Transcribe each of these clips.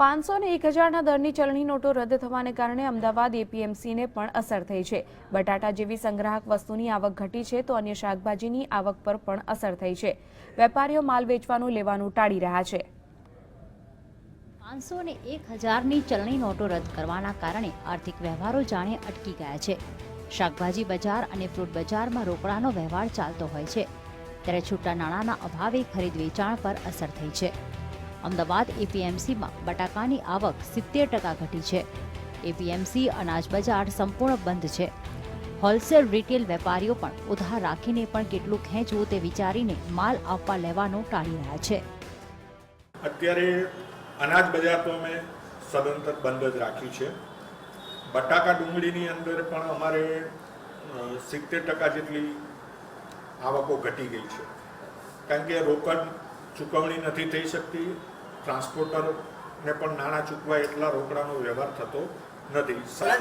પાંચસો અને એક હજારના દરની ચલણી નોટો રદ થવાને કારણે અમદાવાદ એપીએમસીને પણ અસર થઈ છે. બટાટા જેવી સંગ્રાહક વસ્તુની આવક ઘટી છે તો અન્ય શાકભાજીની આવક પર પણ અસર થઈ છે. વેપારીઓ માલ વેચવાનું લેવાનું ટાળી રહ્યા છે. પાંચસો અને એક હજારની ચલણી નોટો રદ કરવાના કારણે આર્થિક વ્યવહારો જાણે અટકી ગયા છે. શાકભાજી બજાર અને ફ્રૂટ બજારમાં રોકડાનો વ્યવહાર ચાલતો હોય છે. ત્યારે છૂટા નાણાંના અભાવે ખરીદ વેચાણ પર અસર થઈ છે. અમદાવાદ એપીએમસીમાં બટાકાની આવક સિત્તેર ટકા ઘટી છે. એપીએમસી અનાજ બજાર સંપૂર્ણ બંધ છે. હોલસેલ રિટેલ વેપારીઓ પણ ઉધાર રાખીને પણ કેટલું ખેંચવું તે વિચારીને માલ આપવા લેવાનું ટાળી રહ્યા છે. અત્યારે અનાજ બજાર તો અમે સદંતર બંધ જ રાખ્યું છે. બટાકા ડુંગળીની અંદર પણ અમારે સિત્તેર ટકા જેટલી આવકો ઘટી ગઈ છે. કારણ કે રોકડ ચૂકવણી નથી થઈ શકતી ટ્રાન્સપોર્ટરને પણ નાણાં ચૂકવા એટલા રોકડાનો વ્યવહાર થતો નથી. ના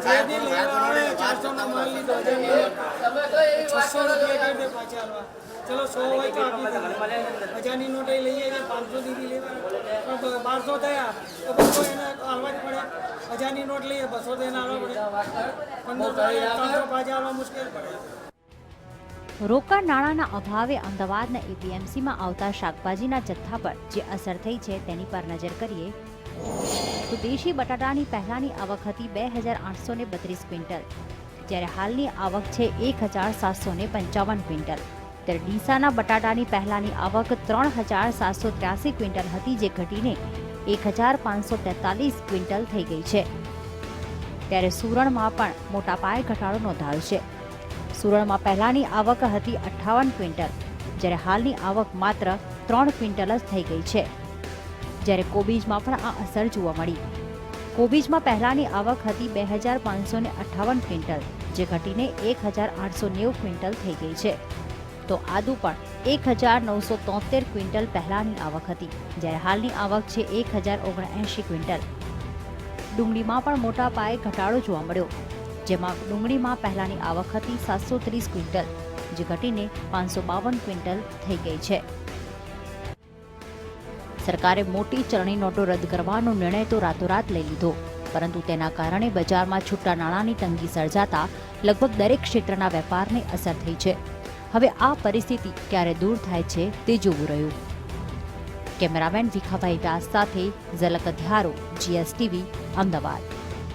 ચલો સો હોય તો આપી હજારની નોટ એ લઈએ છે પાંચસો દીધી લેવા બારસો થયા તો બસો એને આલવા જ પડે. હજારની નોટ લઈએ બસો તો એને આલવા પડે. પંદરસો ત્રણસો પાછા આલવા મુશ્કેલ પડે. રોકડ નાણાંના અભાવે અમદાવાદના એપીએમસીમાં આવતા શાકભાજીના જથ્થા પર જે અસર થઈ છે તેની પર નજર કરીએ તો દેશી બટાટાની પહેલાની આવક હતી બે હજાર આઠસો ને બત્રીસ ક્વિન્ટલ, જ્યારે હાલની આવક છે એક હજાર સાતસો ને પંચાવન ક્વિન્ટલ. ત્યારે ડીસાના બટાટાની પહેલાની આવક ત્રણ હજાર સાતસો ત્ર્યાસી ક્વિન્ટલ હતી, જે ઘટીને એક હજાર પાંચસો તેતાલીસ ક્વિન્ટલ થઈ ગઈ છે. ત્યારે સુરણમાં પણ મોટા પાયે ઘટાડો નોંધાયો છે. સુરણમાં પહેલાની આવક હતી અઠ્ઠાવન ક્વિન્ટલ, જ્યારે હાલની આવક માત્ર ત્રણ ક્વિન્ટલ જ થઈ ગઈ છે. જ્યારે કોબીજમાં પણ આ અસર જોવા મળી. કોબીજમાં પહેલાની આવક હતી બે હજાર પાંચસો ને અઠ્ઠાવન ક્વિન્ટલ, જે ઘટીને એક હજાર આઠસો નેવું ક્વિન્ટલ થઈ ગઈ છે. તો આદુ પણ એક હજાર નવસો તોતેર ક્વિન્ટલ પહેલાની આવક હતી, જ્યારે હાલની આવક છે એક હજાર ઓગણએંશી ક્વિન્ટલ. ડુંગળીમાં પણ મોટા પાયે ઘટાડો જોવા મળ્યો. જેમાં ડુંગળીમાં પહેલાની આવક હતી સાતસો ત્રીસ ક્વિન્ટલ, જે ઘટીને પાંચસો બાવન ક્વિન્ટલ થઈ ગઈ છે. સરકારે મોટી ચલણી નોટો રદ કરવાનો નિર્ણય તો રાતોરાત લઈ લીધો, પરંતુ તેના કારણે બજારમાં છૂટા નાણાંની તંગી સર્જાતા લગભગ દરેક ક્ષેત્રના વેપારને અસર થઈ છે. હવે આ પરિસ્થિતિ ક્યારે દૂર થાય છે તે જોવું રહ્યું. કેમેરામેન વિખાભાઈ વ્યાસ સાથે ઝલક અધ્યારો જીએસટીવી, અમદાવાદ.